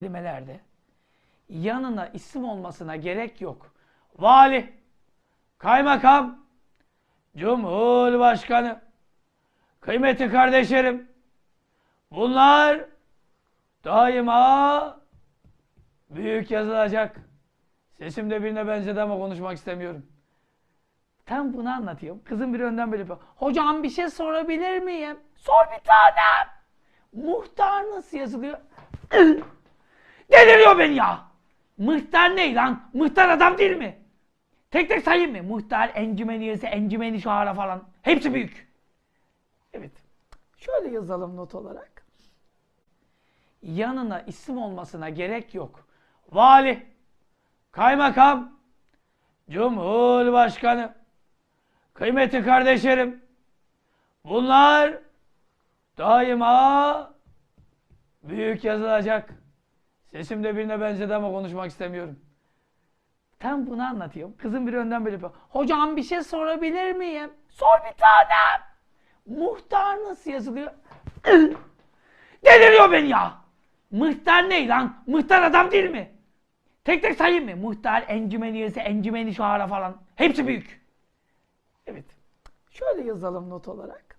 kelimelerde yanına isim olmasına gerek yok. Vali, kaymakam, cumhurbaşkanı, kıymetli kardeşlerim, bunlar daima büyük yazılacak. Sesim de birine benzedi ama konuşmak istemiyorum. Tam bunu anlatıyorum. Kızım biri önden böyle yapıyor. Hocam bir şey sorabilir miyim? Sor bir tanem. Muhtar nasıl yazılıyor? Deliriyor beni ya. Muhtar ne lan? Muhtar adam değil mi? Tek tek sayayım mı? Muhtar, encümeni üyesi, encümeni şuara falan. Hepsi büyük. Evet. Şöyle yazalım not olarak. Yanına isim olmasına gerek yok. Vali, kaymakam, cumhurbaşkanı, kıymetli kardeşlerim, bunlar daima büyük yazılacak. Sesim de birine benzedi ama konuşmak istemiyorum. Tam bunu anlatıyorum. Kızım biri önden böyle yapıyor. Hocam bir şey sorabilir miyim? Sor bir tanem. Muhtar nasıl yazılıyor? Deliriyor beni ya. Muhtar ne lan? Muhtar adam değil mi? Tek tek sayayım mı? Muhtar, encümen üyesi, encümeni şuara falan. Hepsi büyük. Evet. Şöyle yazalım not olarak.